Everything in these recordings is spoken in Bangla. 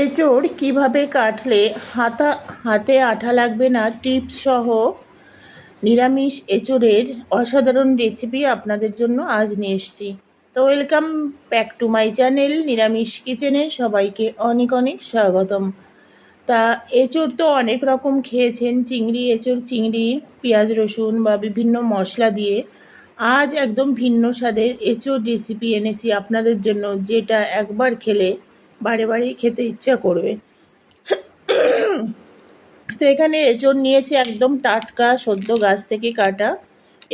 এঁচোড় কীভাবে কাটলে হাতা, হাতে আঠা লাগবে না? টিপস সহ নিরামিষ এঁচোড়ের অসাধারণ রেসিপি আপনাদের জন্য আজ নিয়ে এসেছি। তো welcome back to my channel নিরামিষ কিচেনে সবাইকে অনেক অনেক স্বাগতম। তা এঁচোড় তো অনেক রকম খেয়েছেন, চিংড়ি এঁচোড় চিংড়ি, পেঁয়াজ, রসুন বা বিভিন্ন মশলা দিয়ে। আজ একদম ভিন্ন স্বাদের এঁচোড় রেসিপি এনেছি আপনাদের জন্য, যেটা একবার খেলে বারে বারেই খেতে ইচ্ছা করবে। তো এখানে এঁচোড় নিয়েছি একদম টাটকা সদ্য গাছ থেকে কাটা।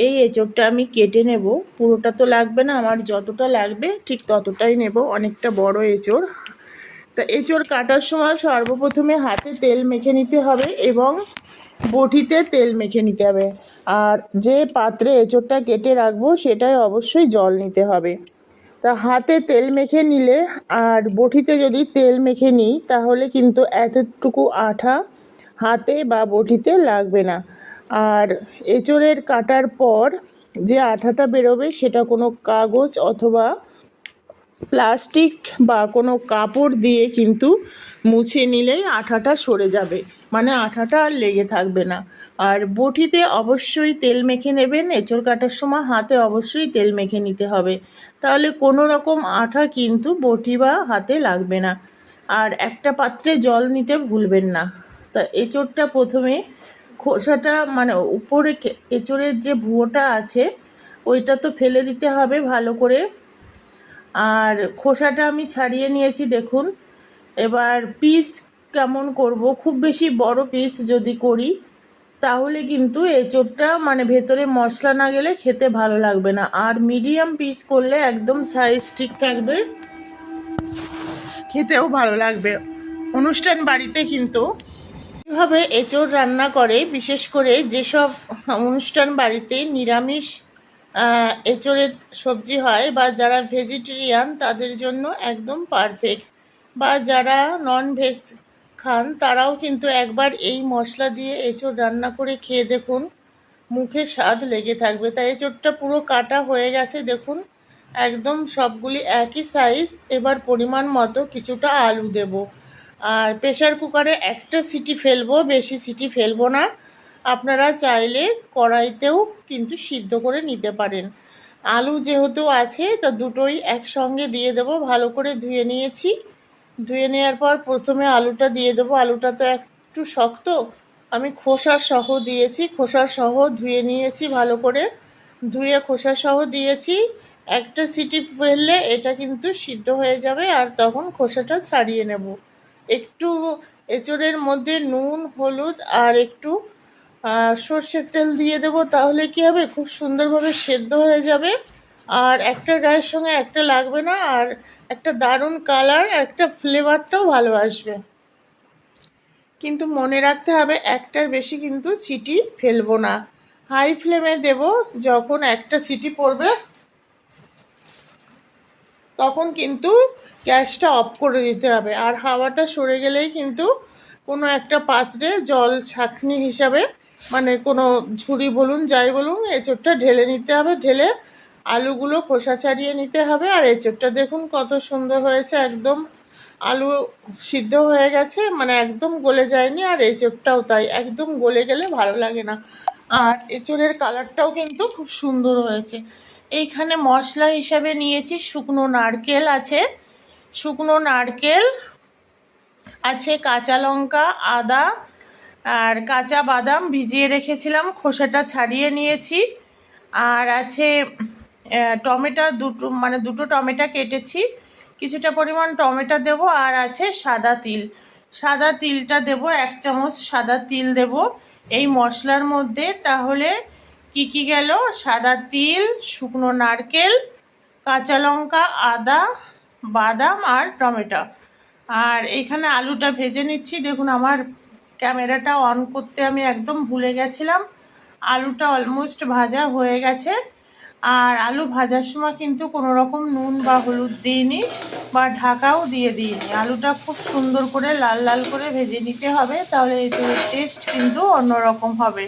এই এঁচোড়টা আমি কেটে নেব। পুরোটা তো লাগবে না, আমার যতটা লাগবে ঠিক ততটাই নেব, অনেকটা বড় এঁচোড়। তা এঁচোড় কাটার সময় সর্বপ্রথমে হাতে তেল মেখে নিতে হবে এবং বটিতে তেল মেখে নিতে হবে। আর যে পাত্রে এঁচোড়টা কেটে রাখব সেটাই অবশ্যই জল নিতে হবে। তা হাতে তেল মেখে নিলে আর বটিতে যদি তেল মেখে নিই, তাহলে কিন্তু এতটুকু আঠা হাতে বা বটিতে লাগবে না। আর এঁচোড়ের কাটার পর যে আঠাটা বেরোবে, সেটা কোনো কাগজ অথবা প্লাস্টিক বা কোনো কাপড় দিয়ে কিন্তু মুছে নিলেই আঠাটা সরে যাবে। মানে আঠাটা আর লেগে থাকবে না। আর বটিতে অবশ্যই তেল মেখে নেবেন, এঁচড় কাটার সময় হাতে অবশ্যই তেল মেখে নিতে হবে। তাহলে কোনো রকম আঠা কিন্তু বটি বা হাতে লাগবে না। আর একটা পাত্রে জল নিতে ভুলবেন না। তা এঁচড়টা প্রথমে খোসাটা মানে উপরে এঁচড়ের যে ভুয়োটা আছে, ওইটা তো ফেলে দিতে হবে ভালো করে। আর খোসাটা আমি ছাড়িয়ে নিয়েছি, দেখুন। এবার পিস কেমন করব? খুব বেশি বড় পিস যদি করি, তাহলে কিন্তু এঁচোড়টা মানে ভেতরে মশলা না গেলে খেতে ভালো লাগবে না। আর মিডিয়াম পিস করলে একদম সাইজ ঠিক থাকবে। খেতেও ভালো লাগবে। অনুষ্ঠান বাড়িতে কিন্তু কীভাবে এঁচোড় রান্না করে, বিশেষ করে যেসব অনুষ্ঠান বাড়িতে নিরামিষ এঁচোড়ের সবজি হয় বা যারা ভেজিটেরিয়ান তাদের জন্য একদম পারফেক্ট বা যারা নন ভেজ খান, তারাও কিন্তু একবার এই মশলা দিয়ে এঁচোড় রান্না করে খেয়ে দেখুন, মুখে স্বাদ লেগে থাকবে। তাই এঁচোড়টা পুরো কাটা হয়ে গেছে, দেখুন, একদম সবগুলি একই সাইজ এবার পরিমাণ মতো কিছুটা আলু দেব। আর প্রেশার কুকারে একটা সিটি ফেলব, বেশি সিটি ফেলব না। আপনারা চাইলে কড়াইতেও কিন্তু সিদ্ধ করে নিতে পারেন। আলু যেহেতু আছে, তা দুটোই একসঙ্গে দিয়ে দেবো, ভালো করে ধুয়ে নিয়েছি। ধুয়ে নেওয়ার পর প্রথমে আলুটা দিয়ে দেবো। আলুটা তো একটু শক্ত, আমি খোসার সহ দিয়েছি। খোসা সহ ধুয়ে নিয়েছি ভালো করে। ধুয়ে খোসা সহ দিয়েছি। একটা সিটি ফেললে এটা কিন্তু সিদ্ধ হয়ে যাবে আর তখন খোসাটা ছাড়িয়ে নেব। একটু এঁচড়ের মধ্যে নুন, হলুদ আর একটু সর্ষের তেল দিয়ে দেবো, তাহলে কি হবে? খুব সুন্দরভাবে সেদ্ধ হয়ে যাবে। আর একটা গায়ের সঙ্গে একটা লাগবে না, আর একটা দারুণ কালার, একটা ফ্লেভারটাও ভালো আসবে। কিন্তু মনে রাখতে হবে, একটার বেশি কিন্তু সিটি ফেলব না। হাই ফ্লেমে দেব, যখন একটা সিটি পড়বে, তখন কিন্তু গ্যাসটা অফ করে দিতে হবে। আর হাওয়াটা সরে গেলেই কিন্তু কোনো একটা পাত্রে জল ছাঁকনি হিসাবে মানে কোনো ঝুড়ি বলুন, যাই বলুন, এঁচোড়টা ঢেলে নিতে হবে, ঢেলে আলুগুলো খোসা ছাড়িয়ে নিতে হবে। আর এঁচোড়টা দেখুন কত সুন্দর হয়েছে, একদম আলু সিদ্ধ হয়ে গেছে মানে একদম গলে যায়নি, আর এঁচোড়টাও তাই, একদম গলে গেলে ভালো লাগে না। আর এঁচোড়ের কালারটাও কিন্তু খুব সুন্দর হয়েছে। এইখানে মশলা হিসাবে নিয়েছি, শুকনো নারকেল আছে, শুকনো নারকেল আছে, কাঁচা লঙ্কা, আদা আর কাঁচা বাদাম ভিজিয়ে রেখেছিলাম, খোসাটা ছাড়িয়ে নিয়েছি। আর আছে টমেটো দুটো মানে দুটো টমেটো কেটেছি। কিছুটা পরিমাণ টমেটো দেবো আর আছে সাদা তিল। সাদা তিলটা দেবো, এক চামচ সাদা তিল দেব এই মশলার মধ্যে। তাহলে কি কি গেল? সাদা তিল, শুকনো নারকেল, কাঁচা লঙ্কা, আদা, বাদাম আর টমেটো। আর এখানে আলুটা ভেজে নিচ্ছি। দেখুন, আমার ক্যামেরাটা অন করতে আমি একদম ভুলে গেছিলাম। আলুটা অলমোস্ট ভাজা হয়ে গেছে। আর আলু ভাজার সময় কিন্তু কোনো রকম নুন বা হলুদ দিইনি বা ঢাকাও দিয়ে দিইনি। আলুটা খুব সুন্দর করে লাল লাল করে ভেজে নিতে হবে, তাহলে এই টেস্ট কিন্তু অন্যরকম হবে।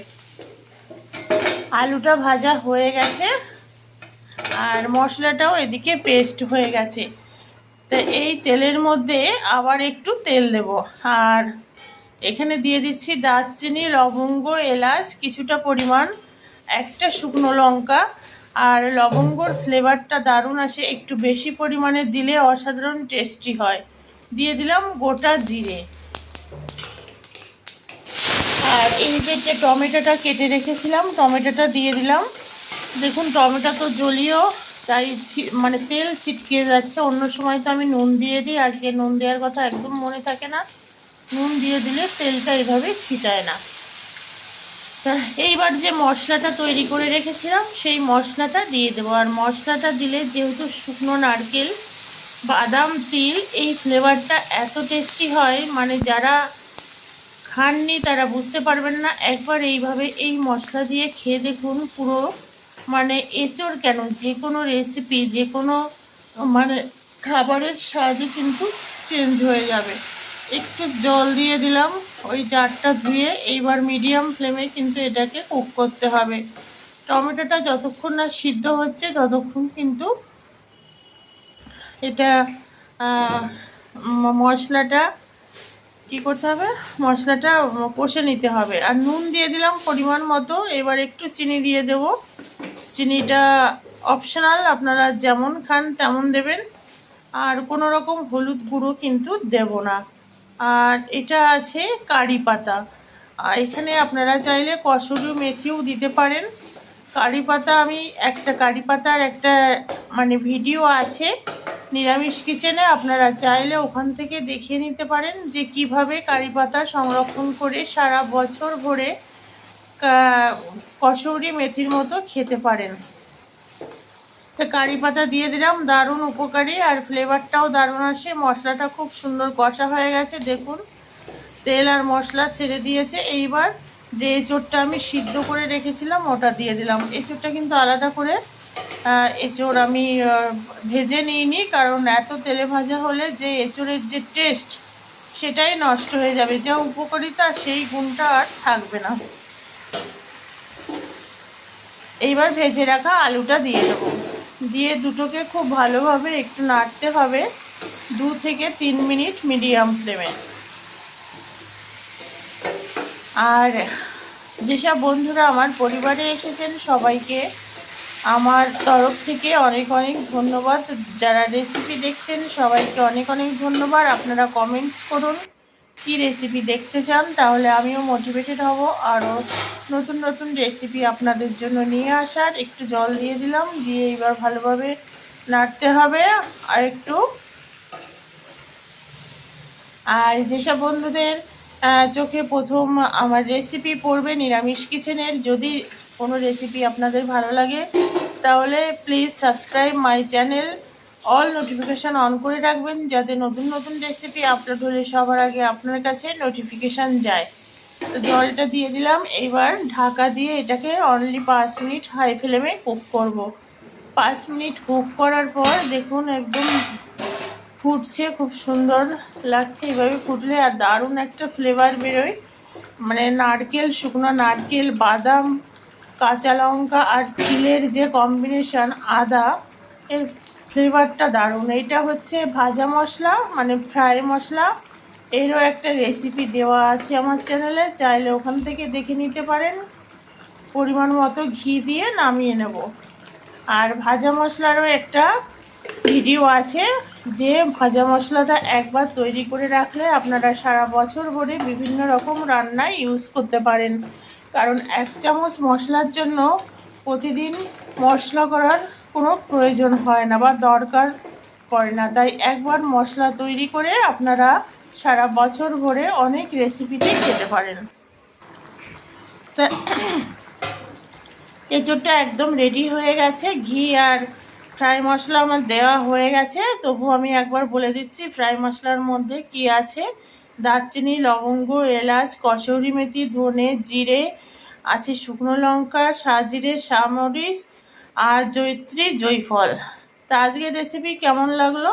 আলুটা ভাজা হয়ে গেছে আর মশলাটাও এদিকে পেস্ট হয়ে গেছে। তো এই তেলের মধ্যে আবার একটু তেল দেব। আর এখানে দিয়ে দিচ্ছি দারচিনি, লবঙ্গ, এলাচ, কিছুটা পরিমাণ, একটা শুকনো লঙ্কা। আর লবঙ্গর ফ্লেভারটা দারুণ আসে, একটু বেশি পরিমাণে দিলে অসাধারণ টেস্টি হয়। দিয়ে দিলাম গোটা জিরে। আর এই যে টমেটোটা কেটে রেখেছিলাম, টমেটোটা দিয়ে দিলাম। দেখুন, টমেটো তো জলীয়, তাই মানে তেল ছিটকে যাচ্ছে। অন্য সময় তো আমি নুন দিয়ে দিই, আজকে নুন দেওয়ার কথা একদম মনে থাকে না। নুন দিয়ে দিলে তেলটা এভাবে ছিটায় না। এইবার যে মশলাটা তৈরি করে রেখেছিলাম, সেই মশলাটা দিয়ে দেবো। আর মশলাটা দিলে যেহেতু শুকনো নারকেল, বাদাম, তিল, এই ফ্লেভারটা এত টেস্টি হয় মানে যারা খাননি তারা বুঝতে পারবেন না। একবার এইভাবে এই মশলা দিয়ে খেয়ে দেখুন পুরো মানে এঁচড় কেন, যে কোনো রেসিপি যে কোনো মানে খাবারের স্বাদই কিন্তু চেঞ্জ হয়ে যাবে। একটু জল দিয়ে দিলাম, ওই জারটা ধুয়ে এইবার মিডিয়াম ফ্লেমে কিন্তু এটাকে কুক করতে হবে। টমেটোটা যতক্ষণ না সিদ্ধ হচ্ছে ততক্ষণ কিন্তু এটা মশলাটা কি করতে হবে? মশলাটা কষে নিতে হবে। আর নুন দিয়ে দিলাম পরিমাণ মতো, এবার একটু চিনি দিয়ে দেব। চিনিটা অপশনাল আপনারা যেমন খান তেমন দেবেন। আর কোনো রকম হলুদ গুঁড়ো কিন্তু দেব না। আর এটা আছে কারি পাতা। এখানে আপনারা চাইলে কসুরি মেথিও দিতে পারেন। কারি পাতা আমি একটা কারি পাতার একটা মানে ভিডিও আছে নিরামিষ কিচেনে, আপনারা চাইলে ওখান থেকে দেখিয়ে নিতে পারেন যে কীভাবে কারি পাতা সংরক্ষণ করে সারা বছর ভরে কসৌরি মেথির মতো খেতে পারেন। তো কারি পাতা দিয়ে দিলাম, দারুণ উপকারী। আর ফ্লেভারটাও দারুণ আসে, মশলাটা খুব সুন্দর কষা হয়ে গেছে, দেখুন। তেল আর মশলা ছেড়ে দিয়েছে। এইবার যে এঁচোড়টা আমি সিদ্ধ করে রেখেছিলাম, ওটা দিয়ে দিলাম। এঁচোড়টা কিন্তু আলাদা করে এঁচোড় আমি ভেজে নিইনি, কারণ এত তেলে ভাজা হলে যে এঁচোড়ের যে টেস্ট সেটাই নষ্ট হয়ে যাবে। যা উপকারিতা, সেই গুণটা আর থাকবে না। এইবার ভেজে রাখা আলুটা দিয়ে দেবো। দিয়ে দুটোকে খুব ভালোভাবে একটু নাড়তে হবে দু থেকে তিন মিনিট মিডিয়াম ফ্লেমে। আর যেসব বন্ধুরা আমার পরিবারে এসেছেন, সবাইকে আমার তরফ থেকে অনেক অনেক ধন্যবাদ। যারা রেসিপি দেখছেন, সবাইকে অনেক অনেক ধন্যবাদ। আপনারা কমেন্টস করুন। কি রেসিপি দেখতে চান, তাহলে আমিও মোটিভেটেড হব। আরও নতুন নতুন রেসিপি আপনাদের জন্য নিয়ে আসার। একটু জল দিয়ে দিলাম, দিয়ে এবার ভালোভাবে নাড়তে হবে। আর একটু আর যেসব বন্ধুদের চোখে প্রথম আমার রেসিপি পড়বে নিরামিষ কিচেনের, যদি কোনো রেসিপি আপনাদের ভালো লাগে, তাহলে please subscribe my channel all notification on করে রাখবেন যাতে নতুন নতুন রেসিপি আপলোড হলে সবার আগে আপনার কাছে নোটিফিকেশান যায়। তো জলটা দিয়ে দিলাম এইবার ঢাকা দিয়ে এটাকে অনলি পাঁচ মিনিট হাই ফ্লেমে কুক করব। পাঁচ মিনিট কুক করার পর দেখুন একদম ফুটছে, খুব সুন্দর লাগছে। এভাবে ফুটলে আর দারুণ একটা ফ্লেভার বেরোয়। মানে নারকেল, শুকনো নারকেল, বাদাম, কাঁচা লঙ্কা আর তিলের যে কম্বিনেশান আদা, এর ফ্লেভারটা দারুণ। এইটা হচ্ছে ভাজা মশলা মানে ফ্রাই মশলা। এরও একটা রেসিপি দেওয়া আছে আমার চ্যানেলে চাইলে ওখান থেকে দেখে নিতে পারেন। পরিমাণ মতো ঘি দিয়ে নামিয়ে নেব। আর ভাজা মশলারও একটা ভিডিও আছে যে ভাজা মশলাটা একবার তৈরি করে রাখলে আপনারা সারা বছর ভরে বিভিন্ন রকম রান্নায় ইউজ করতে পারেন। কারণ এক চামচ মশলার জন্য প্রতিদিন মশলা করার কোনো প্রয়োজন হয় না বা দরকার পড়ে না। তাই একবার মশলা তৈরি করে আপনারা সারা বছর ভরে অনেক রেসিপিতে খেতে পারেন। তা এঁচোড়টা একদম রেডি হয়ে গেছে। ঘি আর ফ্রাই মশলা আমার দেওয়া হয়ে গেছে। তবু আমি একবার বলে দিচ্ছি ফ্রাই মশলার মধ্যে কি আছে? দারচিনি, লবঙ্গ, এলাচ, কসৌরি মেথি, ধনে, জিরে, আছে শুকনো লঙ্কা, সাজিরে সামরিচ আর জয়িত্রী জয়ফল। তা আজকের রেসিপি কেমন লাগল?